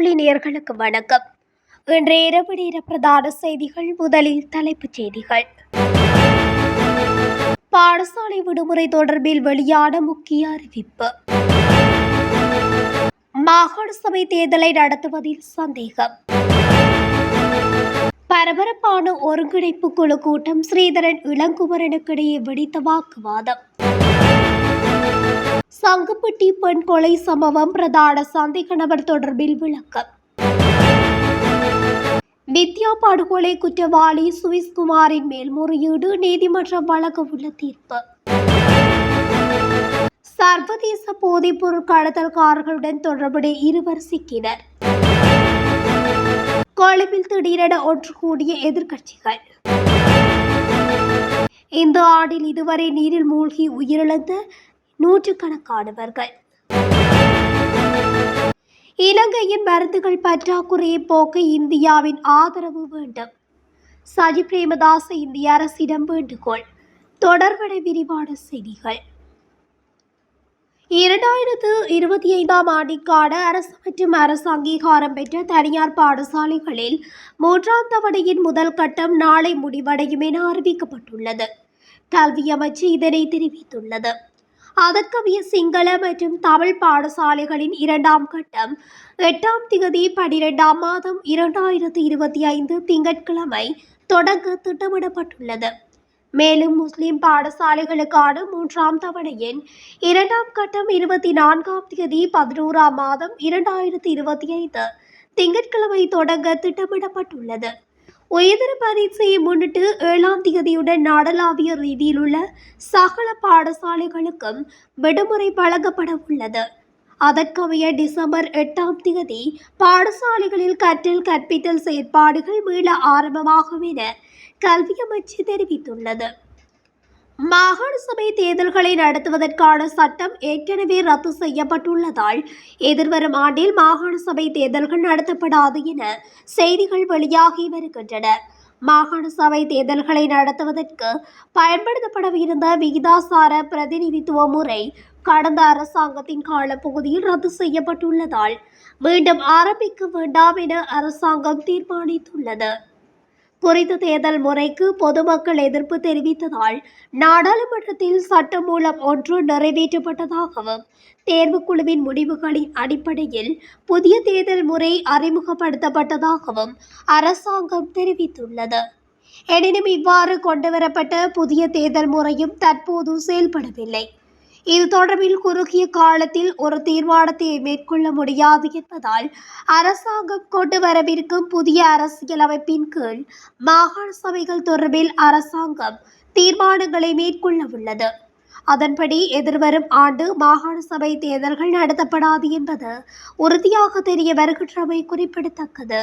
தமிழொலி நேர்களுக்கு வணக்கம். இன்றைய இரவு நேர பிரதான செய்திகள் முதலில் தலைப்புச் செய்திகள். பாடசாலை விடுமுறை தொடர்பில் வெளியான முக்கிய அறிவிப்பு. மாகாண சபை தேர்தலை நடத்துவதில் சந்தேகம். பரபரப்பான ஒருங்கிணைப்பு குழு கூட்டம் ஸ்ரீதரன் இளங்குமரனுக்கிடையே வெடித்த வாக்குவாதம். தங்கப்பட்டி பெண் கொலை சம்பவம் பிரதான சந்தேக நபர் தொடர்பில் விளக்கம். வித்யா படுகொலை குற்றவாளி சுவிஸ் குமாரின் மேல்முறையீடு நீதிமன்றம் வழங்க உள்ள தீர்ப்பு. சர்வதேச போதைப்பொருள் கடத்தல்காரர்களுடன் தொடர்புடைய இருவர் சிக்கினர். கொழும்பில் திடீரென ஒன்று கூடிய எதிர்கட்சிகள் இந்த ஆண்டில் இதுவரை நீரில் மூழ்கி உயிரிழந்த நூற்றுக்கணக்கானவர்கள். இலங்கையின் மருந்துகள் பற்றாக்குறையை போக்க இந்தியாவின் ஆதரவு வேண்டும். சஜி பிரேமதாச இந்திய அரசிடம் வேண்டுகோள் தொடர்பட விரிவான செய்திகள். இரண்டாயிரத்து இருபத்தி ஐந்தாம் ஆண்டிற்கான அரசு மற்றும் அரசு அங்கீகாரம் பெற்ற தனியார் பாடசாலைகளில் மூன்றாம் தவணையின் முதல் கட்டம் நாளை முடிவடையும் என அறிவிக்கப்பட்டுள்ளது. கல்வி அமைச்சு இதனை தெரிவித்துள்ளது. அதற்கமைய சிங்கள மற்றும் தமிழ் பாடசாலைகளின் இரண்டாம் கட்டம். எட்டாம் திகதி பனிரெண்டாம் மாதம் இரண்டாயிரத்தி இருபத்தி ஐந்து திங்கட்கிழமை தொடங்க திட்டமிடப்பட்டுள்ளது. மேலும் முஸ்லிம் பாடசாலைகளுக்கான மூன்றாம் தவணையின் இரண்டாம் கட்டம் இருபத்தி நான்காம் தேதி பதினோராம் மாதம் இரண்டாயிரத்தி இருபத்தி ஐந்து திங்கட்கிழமை தொடங்க திட்டமிடப்பட்டுள்ளது. உயர்தர பரீட்சையை முன்னிட்டு ஏழாம் தேதியுடன் நாடளாவிய ரீதியில் உள்ள சகல பாடசாலைகளுக்கும் விடுமுறை வழங்கப்பட உள்ளது. அதற்கமைய டிசம்பர் எட்டாம் தேதி பாடசாலைகளில் கற்றல் கற்பித்தல் செயற்பாடுகள் மீள ஆரம்பமாகும் என கல்வி அமைச்சு தெரிவித்துள்ளது. மாகாண சபை தேர்தல்களை நடத்துவதற்கான சட்டம் ஏற்கனவே ரத்து செய்யப்பட்டுள்ளதால் எதிர்வரும் ஆண்டில் மாகாண சபை தேர்தல்கள் நடத்தப்படாது என செய்திகள் வெளியாகி வருகின்றன. மாகாண சபை தேர்தல்களை நடத்துவதற்கு பயன்படுத்தப்படவிருந்த விகிதாசார பிரதிநிதித்துவ முறை கடந்த அரசாங்கத்தின் காலப்பகுதியில் ரத்து செய்யப்பட்டுள்ளதால் மீண்டும் ஆரம்பிக்க வேண்டாம் என அரசாங்கம் தீர்மானித்துள்ளது. குறித்த தேர்தல் முறைக்கு பொதுமக்கள் எதிர்ப்பு தெரிவித்ததால் நாடாளுமன்றத்தில் சட்டமூலம் ஒன்று நிறைவேற்றப்பட்டதாகவும் தேர்வுக்குழுவின் முடிவுகளின் அடிப்படையில் புதிய தேர்தல் முறை அறிமுகப்படுத்தப்பட்டதாகவும் அரசாங்கம் தெரிவித்துள்ளது. எனினும் இவ்வாறு கொண்டுவரப்பட்ட புதிய தேர்தல் முறையும் தற்போது செயல்படவில்லை. இது தொடர்பில் குறுகிய காலத்தில் ஒரு தீர்மானத்தை மேற்கொள்ள முடியாது என்பதால் அரசாங்கம் கொண்டு வரவிருக்கும் புதிய அரசியலமைப்பின் கீழ் மாகாண சபைகள் தொடர்பில் அரசாங்கம் தீர்மானங்களை மேற்கொள்ள உள்ளது. அதன்படி எதிர்வரும் ஆண்டு மாகாண சபை தேர்தல்கள் நடத்தப்படாது என்பது உறுதியாக தெரிய வருகின்றமை குறிப்பிடத்தக்கது.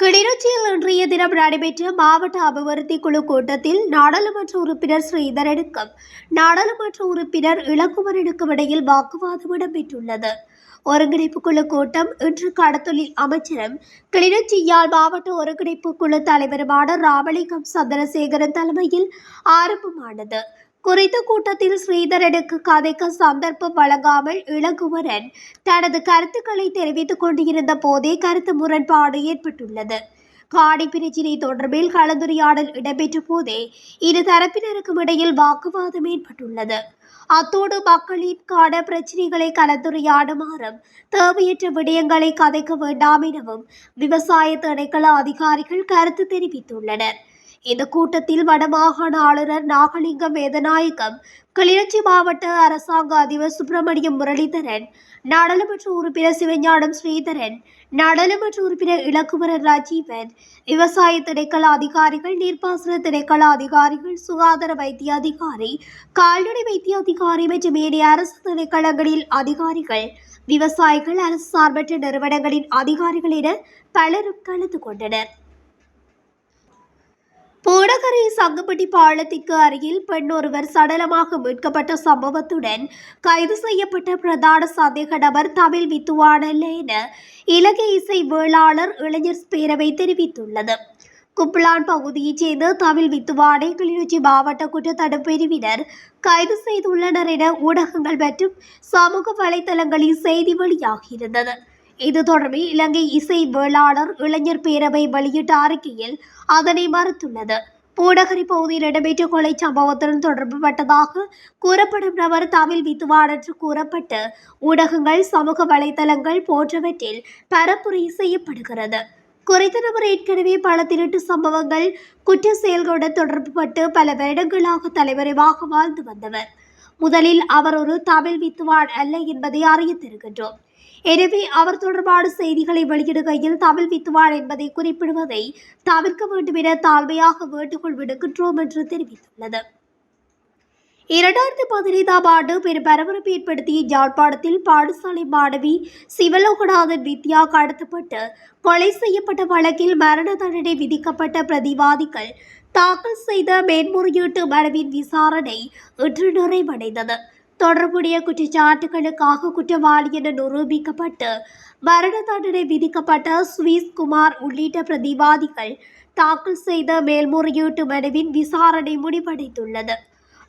கிளிநொச்சியில் இன்றைய தினம் நடைபெற்ற மாவட்ட அபிவிருத்தி குழு கூட்டத்தில் நாடாளுமன்ற உறுப்பினர் ஸ்ரீதரனுக்கும் நாடாளுமன்ற உறுப்பினர் இளங்குமரனுக்கும் இடையில் வாக்குவாதம் இடம்பெற்றுள்ளது. ஒருங்கிணைப்பு குழு கூட்டம் இன்று கடத்தொழில் அமைச்சரும் கிளிநொச்சி யாழ் மாவட்ட ஒருங்கிணைப்பு குழு தலைவருமான ராமலிங்கம் சந்திரசேகரன் தலைமையில் ஆரம்பமானது. குறித்த கூட்டத்தில் ஸ்ரீதரனுக்கு கதைக்கு சந்தர்ப்பம் வழங்காமல் இளங்குமரன் தனது கருத்துக்களை தெரிவித்துக் கொண்டிருந்த போதே கருத்து முரண்பாடு ஏற்பட்டுள்ளது. காணி பிரச்சினை தொடர்பில் கலந்துரையாடல் இடம்பெற்ற போதே இரு தரப்பினருக்கும் இடையில் வாக்குவாதம் ஏற்பட்டுள்ளது. அத்தோடு மக்களிற்கான பிரச்சினைகளை கலந்துரையாடுமாறும் தேவையற்ற விடயங்களை கதைக்க வேண்டாம் எனவும் விவசாய திணைக்கள அதிகாரிகள் கருத்து தெரிவித்துள்ளனர். இந்த கூட்டத்தில் வடமாகாண ஆளுநர் நாகலிங்கம் வேதநாயகம் கிளிநொச்சி மாவட்ட அரசாங்க அதிபர் சுப்பிரமணியம் முரளிதரன் நாடாளுமன்ற உறுப்பினர் சிவஞானம் ஸ்ரீதரன் நாடாளுமன்ற உறுப்பினர் இலக்குமரன் ராஜீவன் விவசாய திணைக்கள அதிகாரிகள் நீர்ப்பாசன திணைக்கள அதிகாரிகள் சுகாதார வைத்திய அதிகாரி கால்நடை வைத்திய அதிகாரி மற்றும் ஏனைய அரசு திணைக்களங்களில் அதிகாரிகள் விவசாயிகள் அரசு சார்பற்ற நிறுவனங்களின் அதிகாரிகள் என பலரும் கலந்து கொண்டனர். பூடகரை சங்கப்பட்டி பாலத்திற்கு அருகில் பெண் ஒருவர் சடலமாக மீட்கப்பட்ட சம்பவத்துடன் கைது செய்யப்பட்ட பிரதான சந்தேக நபர் தமிழ் வித்துவானல்ல என இலங்கை இசை வேளாளர் இளைஞர் பேரவை தெரிவித்துள்ளது. குப்லான் பகுதியைச் சேர்ந்த தமிழ் வித்துவானை கிளிநொச்சி மாவட்ட குற்றத்தடுப்பு பிரிவினர் கைது செய்துள்ளனர் என ஊடகங்கள் மற்றும் சமூக வலைதளங்களில் செய்தி வெளியாகியிருந்தது. இது தொடர்பில் இலங்கை இசை வேளாளர் இளைஞர் பேரவை வெளியிட்ட அறிக்கையில் அதனை மறுத்துள்ளது. பூடகரி பகுதியில் இடம்பெற்ற கொலை சம்பவத்துடன் தொடர்புபட்டதாக கூறப்படும் நபர் தமிழ் வித்துவான் என்று கூறப்பட்டு ஊடகங்கள் சமூக வலைதளங்கள் போன்றவற்றில் பரப்புரை செய்யப்படுகிறது. குறித்த நபர் ஏற்கனவே பல திருட்டு சம்பவங்கள் குற்ற செயல்களுடன் தொடர்புபட்டு பல வருடங்களாக தலைவரைவாக வாழ்ந்து வந்தவர். முதலில் அவர் ஒரு தமிழ் வித்துவான் அல்ல என்பதை அறிய தருகின்றோம். எனவே அவர் தொடர்பான செய்திகளை வெளியிடுகையில் தமிழ் வித்துவான் என்பதை குறிப்பிடுவதை தவிர்க்க வேண்டும் என தாழ்மையாக வேண்டுகோள் விடுக்கின்றோம் என்று தெரிவித்துள்ளது. இரண்டாயிரத்தி பதினைந்தாம் ஆண்டு பெரும் பரபரப்பு ஏற்படுத்திய யாழ்ப்பாணத்தில் பாடசாலை மாணவி சிவலோகநாதன் வித்யா கடத்தப்பட்டு கொலை செய்யப்பட்ட வழக்கில் மரண தண்டனை விதிக்கப்பட்ட பிரதிவாதிகள் தாக்கல் செய்த மேன்முறையீட்டு மனுவின் விசாரணை இன்று நிறைவடைந்தது. தொடர்புடைய குற்றச்சாட்டுகளுக்காக குற்றவாளி என நிரூபிக்கப்பட்டு மரண தண்டனை விதிக்கப்பட்ட சுவிஸ் குமார் உள்ளிட்ட பிரதிவாதிகள் தாக்கல் செய்த மேல்முறையீட்டு மனுவின் விசாரணை முடிவடைந்துள்ளது.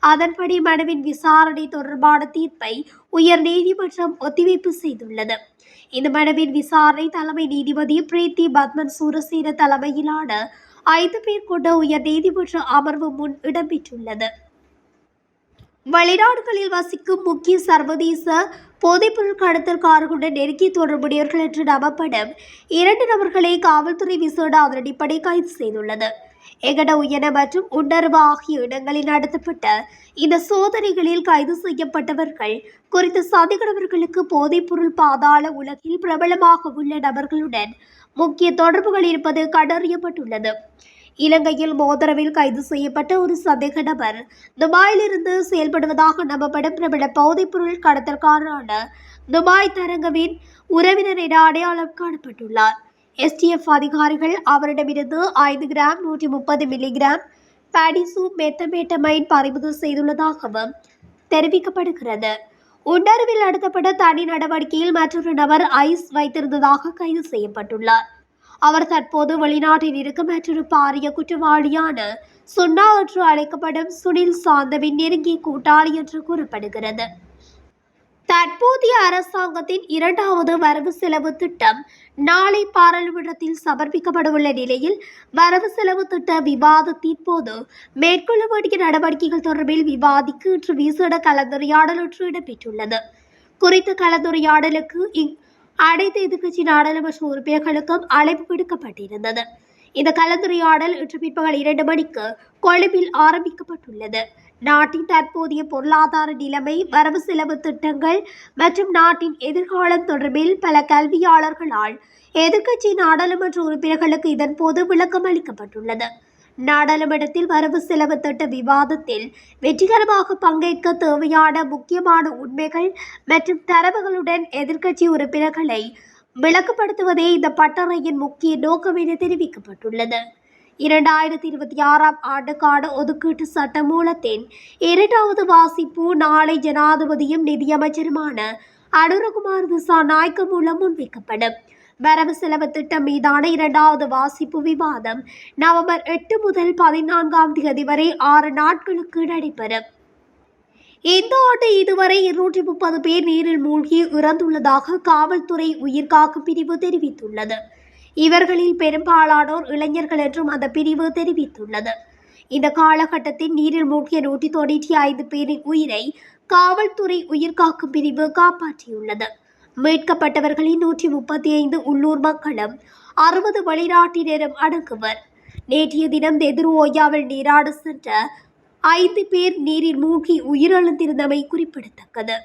அதன்படி மனுவின் விசாரணை தொடர்பான தீர்ப்பை உயர் நீதிமன்றம் ஒத்திவைப்பு செய்துள்ளது. இந்த மனுவின் விசாரணை தலைமை நீதிபதி பிரீத்தி பத்மன் சூரசேன தலைமையிலான ஐந்து பேர் கொண்ட உயர் நீதிமன்ற அமர்வு முன் இடம்பெற்றுள்ளது. வெளிநாடுகளில் வசிக்கும் முக்கிய சர்வதேச போதைப்பொருள் கடத்தல்காரர்களுடன் நெருங்கிய தொடர்புடையவர்கள் என்று நம்பப்படும் இரண்டு நபர்களை காவல்துறை விசேட அதனடிப்படை கைது செய்துள்ளது. எகட உயன மற்றும் உணர்வு ஆகிய இடங்களில் நடத்தப்பட்ட இந்த சோதனைகளில் கைது செய்யப்பட்டவர்கள் குறித்த சதிகடவர்களுக்கு போதைப்பொருள் பாதாள உலகில் பிரபலமாக உள்ள நபர்களுடன் முக்கிய தொடர்புகள் இருப்பது கண்டறியப்பட்டுள்ளது. இலங்கையில் மோதரவில் கைது செய்யப்பட்ட ஒரு சந்தேக நபர். துபாயிலிருந்து செயல்படுவதாக நம்பப்படும் பிரபல போதைப்பொருள் கடத்தல்காரரான துபாய் தரங்கவின் உறவினர் என அடையாளம் காணப்பட்டுள்ளார். எஸ்டிஎஃப் அதிகாரிகள் அவரிடமிருந்து ஐந்து கிராம் நூற்றி முப்பது மில்லிகிராம் பாடிசு மெத்தமேட்டமைன் பறிமுதல் செய்துள்ளதாகவும் தெரிவிக்கப்படுகிறது. உணர்வில் நடத்தப்பட்ட தனி நடவடிக்கையில் மற்றொரு நபர் ஐஸ் வைத்திருந்ததாக கைது செய்யப்பட்டுள்ளார். அவர் தற்போது வெளிநாட்டில் இருக்கும் மற்றொரு பாரிய குற்றவாளியான சுன்னா என்று அழைக்கப்படும் சுனில் சாந்தவின் நெருங்கிய கூட்டாளி என்று கூறப்படுகிறது. தற்போதைய அரசாங்கத்தின் இரண்டாவது வரவு செலவு திட்டம் நாளை பாராளுமன்றத்தில் சமர்ப்பிக்கப்படவுள்ள நிலையில் வரவு செலவு திட்ட விவாதத்தின் போது மேற்கொள்ள வேண்டிய நடவடிக்கைகள் தொடர்பில் விவாதிக்கு இன்று விசேட கலந்துரையாடல் ஒன்று இடம்பெற்றுள்ளது. குறித்த கலந்துரையாடலுக்கு அனைத்து எதிர்க்கட்சி நாடாளுமன்ற உறுப்பினர்களுக்கும் அழைப்பு விடுக்கப்பட்டிருந்தது. இந்த கலந்துரையாடல் இன்று பிற்பகல் இரண்டு மணிக்கு கொழும்பில் ஆரம்பிக்கப்பட்டுள்ளது. நாட்டின் தற்போதைய பொருளாதார நிலைமை வரவு செலவு திட்டங்கள் மற்றும் நாட்டின் எதிர்காலம் தொடர்பில் பல கல்வியாளர்களால் எதிர்க்கட்சி நாடாளுமன்ற உறுப்பினர்களுக்கு இதன்போது விளக்கம் அளிக்கப்பட்டுள்ளது. நாடாளுமன்றத்தில் வரவு செலவு திட்ட விவாதத்தில் வெற்றிகரமாக பங்கேற்க தேவையான முக்கியமான உண்மைகள் மற்றும் தரவுகளுடன் எதிர்க்கட்சி உறுப்பினர்களை விளக்கப்படுத்துவதே இந்த பட்டறையின் முக்கிய நோக்கம் என தெரிவிக்கப்பட்டுள்ளது. இரண்டாயிரத்தி இருபத்தி ஆறாம் ஆண்டுக்கான ஒதுக்கீட்டு சட்ட மூலத்தின் இரண்டாவது வாசிப்பு நாளை ஜனாதிபதியும் நிதியமைச்சருமான அனுரகுமார் திசா நாய்க்கு மூலம் முன்வைக்கப்படும். வரவு செலவு திட்டம் மீதான இரண்டாவது வாசிப்பு விவாதம். நவம்பர் எட்டு முதல் பதினான்காம் தேதி வரை ஆறு நாட்களுக்கு நடைபெறும். இந்த ஆண்டு இதுவரை இருநூற்றி முப்பது பேர் நீரில் மூழ்கி இறந்துள்ளதாக காவல்துறை உயிர்காக்கும் பிரிவு தெரிவித்துள்ளது. இவர்களில் பெரும்பாலானோர் இளைஞர்கள் என்றும் அந்த பிரிவு தெரிவித்துள்ளது. இந்த காலகட்டத்தில் நீரில் மூழ்கிய நூற்றி தொண்ணூற்றி ஐந்து பேரின் உயிரை காவல்துறை உயிர்காக்கும் பிரிவு காப்பாற்றியுள்ளது. மீட்கப்பட்டவர்களின் நூற்றி முப்பத்தி ஐந்து உள்ளூர் மக்களும் அறுபது வெளிநாட்டினரும் அடங்குவர். நேற்றைய தினம் தெதுரோயாவில் நீராட சென்ற ஐந்து பேர் நீரில் மூழ்கி உயிரிழந்திருந்தமை குறிப்பிடத்தக்கது.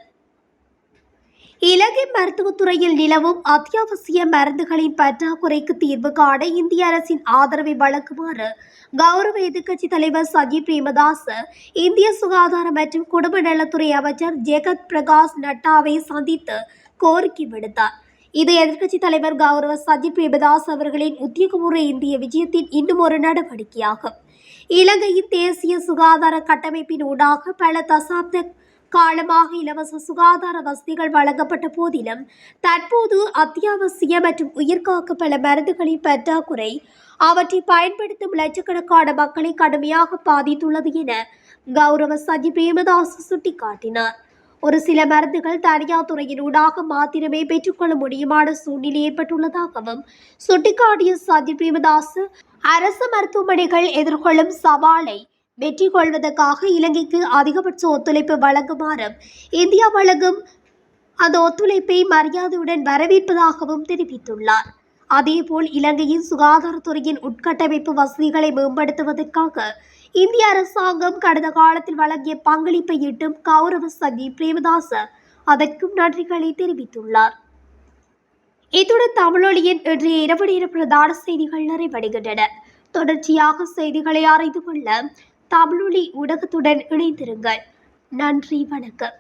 இலங்கை மருத்துவத்துறையில் நிலவும் அத்தியாவசிய மருந்துகளின் பற்றாக்குறைக்கு தீர்வு காண இந்திய அரசின் ஆதரவை வழங்குமாறு கௌரவ எதிர்க்கட்சித் தலைவர் சஜித் பிரேமதாஸ் இந்திய சுகாதார மற்றும் குடும்ப நலத்துறை அமைச்சர் ஜெகத் பிரகாஷ் நட்டாவை சந்தித்து கோரிக்கை விடுத்தார். இது எதிர்க்கட்சித் தலைவர் கௌரவ சஜித் பிரேமதாஸ் அவர்களின் உத்தியோகபூர்வ இந்திய விஜயத்தின் இன்னும் ஒரு நடவடிக்கையாகும். இலங்கையின் தேசிய சுகாதார கட்டமைப்பின் ஊடாக பல தசாப்த காலமாக இலவச சுகாதார வசதிகள் வழங்கப்பட்ட போதிலும் தற்போது அத்தியாவசிய மற்றும் உயிர்காக்க பல மருந்துகளின் பற்றாக்குறை அவற்றை பயன்படுத்தும் லட்சக்கணக்கான மக்களை கடுமையாக பாதித்துள்ளது என கௌரவ சஜி பிரேமதாஸ் சுட்டிக்காட்டினார். ஒரு சில மருந்துகள் தனியார் துறையின் ஊடாக மாத்திரமே பெற்றுக்கொள்ள முடியுமான சூழ்நிலை ஏற்பட்டுள்ளதாகவும் சுட்டிக்காட்டிய சதி பிரேமதாஸ் அரசு மருத்துவமனைகள் எதிர்கொள்ளும் சவாலை வெற்றி கொள்வதற்காக இலங்கைக்கு அதிகபட்ச ஒத்துழைப்பு வழங்குமாறும் இந்தியா வழங்கும் அந்த ஒத்துழைப்பை மரியாதையுடன் வரவேற்பதாகவும் தெரிவித்துள்ளார். அதேபோல் இலங்கையின் சுகாதாரத்துறையின் உட்கட்டமைப்பு வசதிகளை மேம்படுத்துவதற்காக இந்திய அரசாங்கம் கடந்த காலத்தில் வழங்கிய பங்களிப்பை இட்டும் கௌரவ சங்கி பிரேமதாச அதற்கும் நன்றிகளை தெரிவித்துள்ளார். இத்துடன் தமிழொலியின் இன்றைய இரவு நேர பிரதான செய்திகள் நிறைவடைகின்றன. தொடர்ச்சியாக செய்திகளை அறிந்து கொள்ள தமிழொலி ஊடகத்துடன் இணைந்திருங்கள். நன்றி வணக்கம்.